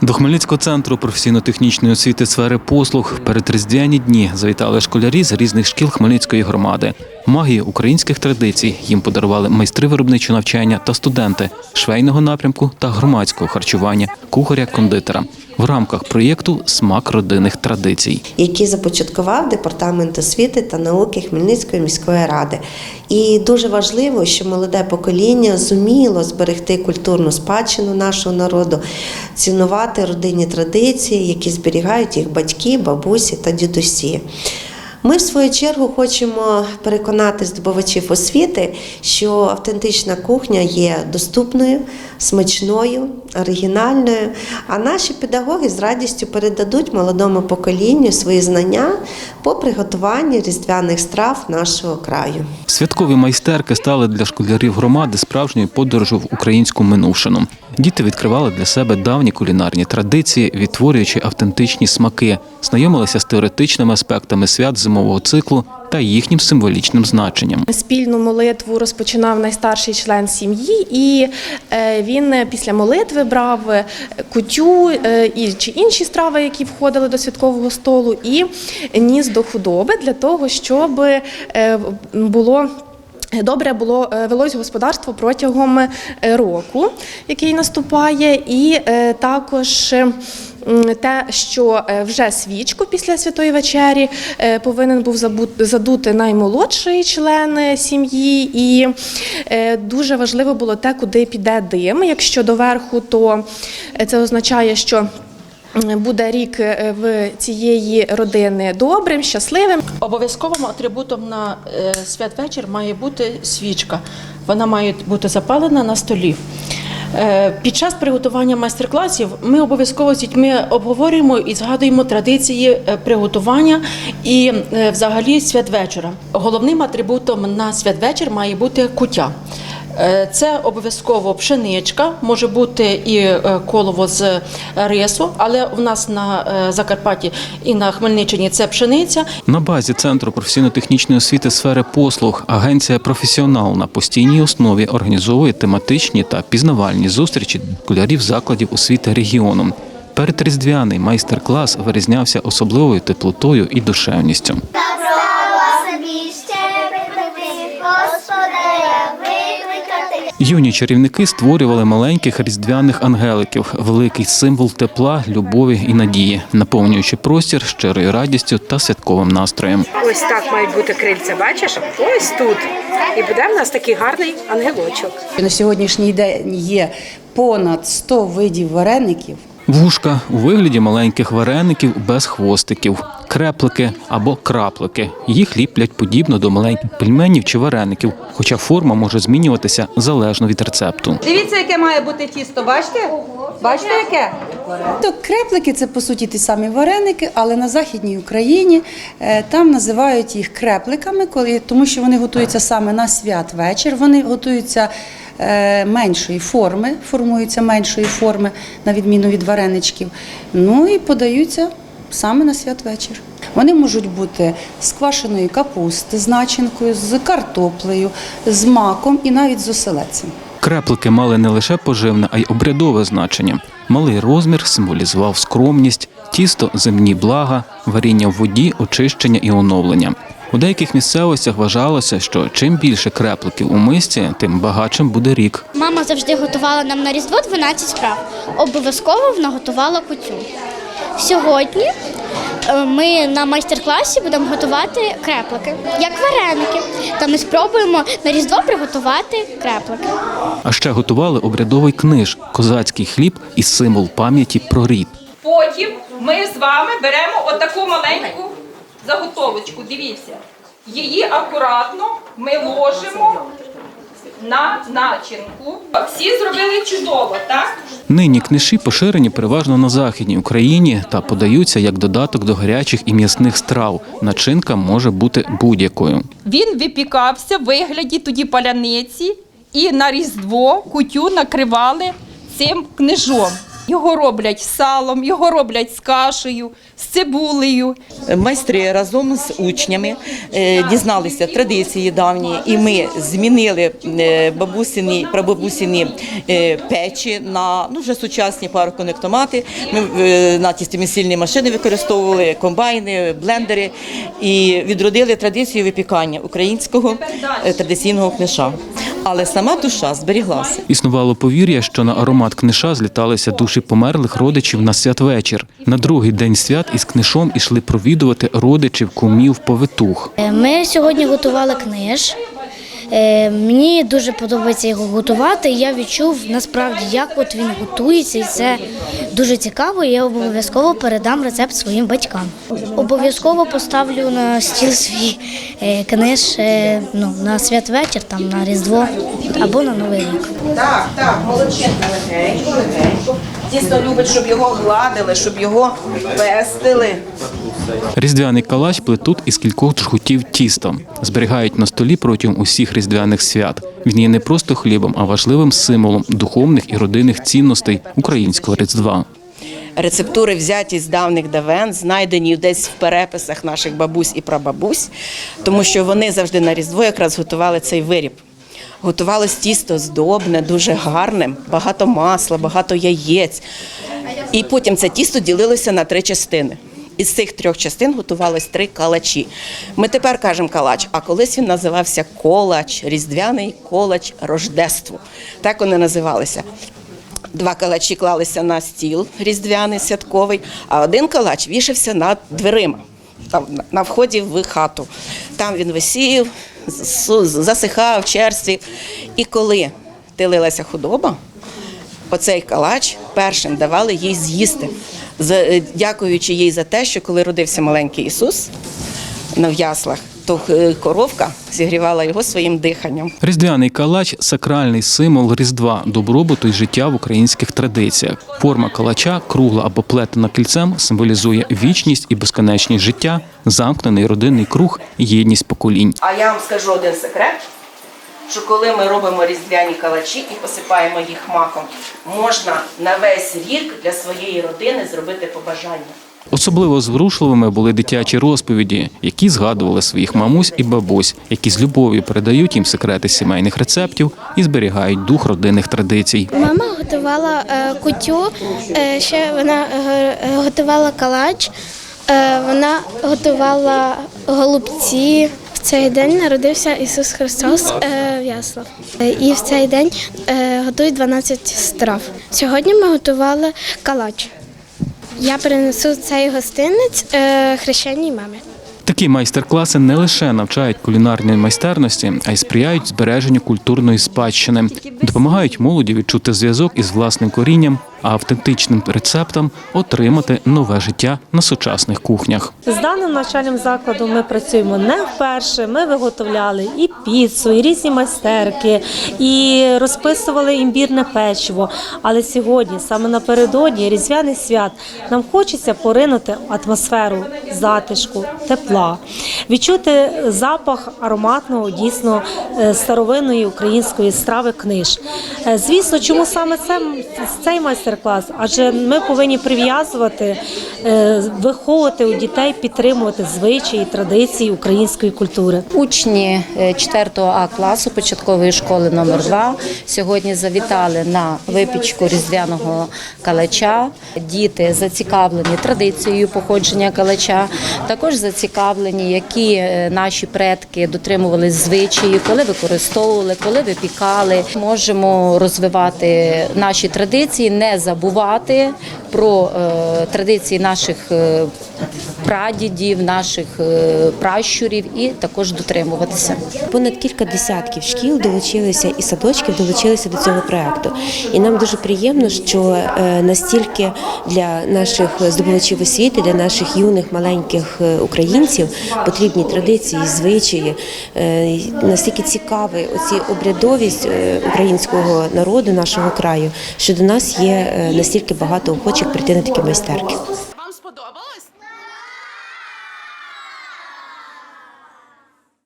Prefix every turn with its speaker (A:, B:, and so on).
A: До Хмельницького центру професійно-технічної освіти сфери послуг перед різдвяні дні завітали школярі з різних шкіл Хмельницької громади. Магію українських традицій їм подарували майстри виробничого навчання та студенти швейного напрямку та громадського харчування, кухаря-кондитера в рамках проєкту Смак родинних традицій.
B: який започаткував департамент освіти та науки Хмельницької міської ради. І дуже важливо, що молоде покоління зуміло зберегти культурну спадщину нашого народу, цінувати родинні традиції, які зберігають їх батьки, бабусі та дідусі. Ми, в свою чергу, хочемо переконати здобувачів освіти, що автентична кухня є доступною, смачною, оригінальною. А наші педагоги з радістю передадуть молодому поколінню свої знання по приготуванню різдвяних страв нашого краю.
A: Святкові майстерки стали для школярів громади справжньою подорожю в українську минувшину. Діти відкривали для себе давні кулінарні традиції, відтворюючи автентичні смаки, знайомилися з теоретичними аспектами свят зимового циклу та їхнім символічним значенням.
C: Спільну молитву розпочинав найстарший член сім'ї, і е, він після молитви брав е, кутю е, чи інші страви, які входили до святкового столу, і ніс до худоби для того, щоб було. Добре було велось господарство протягом року, який наступає, і також те, що е, вже свічку після святої вечері е, повинен був задути наймолодший член е, сім'ї, і дуже важливо було те, куди піде дим. Якщо доверху, то це означає, що буде рік в цієї родини добрим, щасливим.
D: Обов'язковим атрибутом на святвечір має бути свічка. Вона має бути запалена на столі. Е, Під час приготування майстер-класів ми обов'язково з дітьми обговорюємо і згадуємо традиції е, приготування і е, взагалі святвечора. Головним атрибутом на святвечір має бути куття. Е, Це обов'язково пшеничка, може бути і е, колово з рису, але у нас на е, Закарпатті і на Хмельниччині це пшениця.
A: На базі центру професійно-технічної освіти сфери послуг агенція Професіонал на постійній основі організовує тематичні та пізнавальні зустрічі школярів закладів освіти регіону. Передріздвяний майстер-клас вирізнявся особливою теплотою і душевністю. Юні чарівники створювали маленьких різдвяних ангеликів, великий символ тепла, любові і надії, наповнюючи простір щирою радістю та святковим настроєм.
E: Ось так мають бути крильця, бачиш? Ось тут. І буде в нас такий гарний ангелочок.
F: На сьогоднішній день є понад 100 видів вареників.
A: Вушка у вигляді маленьких вареників без хвостиків, креплики або краплики. Їх ліплять подібно до маленьких пельменів чи вареників, хоча форма може змінюватися залежно від рецепту.
G: Дивіться, яке має бути тісто. Бачите? Бачите, яке?
F: То креплики це по суті ті самі вареники, але на західній Україні е, там називають їх крепликами, коли тому що вони готуються саме на святвечір. Вони готуються меншої форми, формуються меншої форми, на відміну від вареничків. Ну і подаються саме на святвечір. Вони можуть бути з квашеної капусти, з начинкою, з картоплею, з маком і навіть з оселедцем.
A: Креплики мали не лише поживне, а й обрядове значення. Малий розмір символізував скромність, тісто земні блага, варіння в воді, очищення і оновлення. У деяких місцевостях вважалося, що чим більше крепликів у мисці, тим багатшим буде рік.
H: Мама завжди готувала нам на Різдво 12 справ. Обов'язково вона готувала кутю. Сьогодні е, ми на майстер-класі будемо готувати креплики, як вареники. Та ми спробуємо на Різдво приготувати креплики.
A: А ще готували обрядовий книж, козацький хліб і символ пам'яті про рід.
I: Потім ми з вами беремо отаку маленьку заготовочку. Дивіться, її акуратно ми ложимо на начинку. Всі зробили чудово, так?
A: Нині книжі поширені переважно на західній Україні та подаються як додаток до гарячих і м'ясних страв. Начинка може бути будь-якою.
I: Він випікався в вигляді тоді паляниці, і на різдво кутю накривали цим книжом. Його роблять з салом, його роблять з кашею, з цибулею.
J: Майстри разом з учнями е, дізналися традиції давні, і ми змінили е, бабусині, прабабусині е, печі на ну вже сучасні пароконектомати. Ми на тістомісільні машини використовували комбайни, блендери і відродили традицію випікання українського традиційного книша. Але сама душа зберіглася.
A: Існувало повір'я, що на аромат книша зліталися душі померлих родичів на святвечір. На другий день свят із книшом ішли провідувати родичів, кумів, повитух.
H: Е, Ми сьогодні готували книж. Е, Мені дуже подобається його готувати. Я відчув насправді, як от він готується, і це дуже цікаво. Я обов'язково передам рецепт своїм батькам. Обов'язково поставлю на стіл свій е, книж ну, на святвечір, там на Різдво або на Новий рік.
G: Так, так, молодчинка легенько, легенько. Дійсно любить, щоб його гладили, щоб його пестили.
A: Різдвяний калач плетуть із кількох жгутів тіста. Зберігають на столі протягом усіх різдвяних свят. Він є не просто хлібом, а важливим символом духовних і родинних цінностей українського різдва.
G: Рецептури взяті з давних давен, знайдені десь в переписах наших бабусь і прабабусь, тому що вони завжди на Різдво якраз готували цей виріб. Готувалось тісто здобне, дуже гарне, багато масла, багато яєць. І потім це тісто ділилося на три частини. Із цих трьох частин готувалось три калачі. Ми тепер кажемо калач, а колись він називався колач, різдвяний колач рождеству. Так вони називалися. Два калачі клалися на стіл різдвяний святковий, а один калач вішався над дверима там, на- вході в хату. Там він висів, засихав, черствів. І коли тилилася худоба, оцей калач першим давали їй з'їсти, е, дякуючи їй за те, що коли родився маленький Ісус на в яслах, то е, коровка зігрівала його своїм диханням.
A: Різдвяний калач сакральний символ різдва, добробуту і життя в українських традиціях. Форма калача, кругла або плетена кільцем, символізує вічність і безконечність життя, замкнений родинний круг, і єдність поколінь.
G: А я вам скажу один секрет, що коли ми робимо різдвяні калачі і посипаємо їх маком, можна на весь рік для своєї родини зробити побажання.
A: Особливо зворушливими були дитячі розповіді, які згадували своїх мамусь і бабусь, які з любов'ю передають їм секрети сімейних рецептів і зберігають дух родинних традицій.
H: Мама готувала е, кутю, е, ще вона е, готувала калач, вона готувала голубці. В цей день народився Ісус Христос в яслах. Е, І в цей день готують 12 страв. Сьогодні ми готували калач. Я перенесу цей гостинець е, хрещеній мамі.
A: Такі майстер-класи не лише навчають кулінарній майстерності, а й сприяють збереженню культурної спадщини, допомагають молоді відчути зв'язок із власним корінням, автентичним рецептам отримати нове життя на сучасних кухнях.
K: З даним навчальним закладом ми працюємо не вперше. Ми виготовляли і піцу, і різні майстерки, і розписували імбірне печиво. Але сьогодні, саме напередодні різдвяних свят, нам хочеться поринути атмосферу затишку, тепла, відчути запах ароматного, дійсно е, старовинної української страви книж. Е, Звісно, чому саме це цей майстер-клас? Адже ми повинні прив'язувати, е, виховувати у дітей, підтримувати звичаї, традиції української культури.
L: Учні 4 А класу початкової школи номер 2 сьогодні завітали на випічку різдвяного калача. Діти зацікавлені традицією походження калача, також зацікавлені, які е, наші предки дотримувались звичаї, коли використовували, коли випікали. Можемо розвивати наші традиції, не забувати про е, традиції наших е, прадідів, наших е, пращурів і також дотримуватися.
M: Понад кілька десятків шкіл долучилися і садочків долучилися до цього проекту. І нам дуже приємно, що настільки для наших здобувачів освіти, для наших юних маленьких українців потрібні традиції, звичаї, настільки цікаві оці обрядовість українського народу, нашого краю, що до нас є настільки багато охочих прийти на такі майстерки.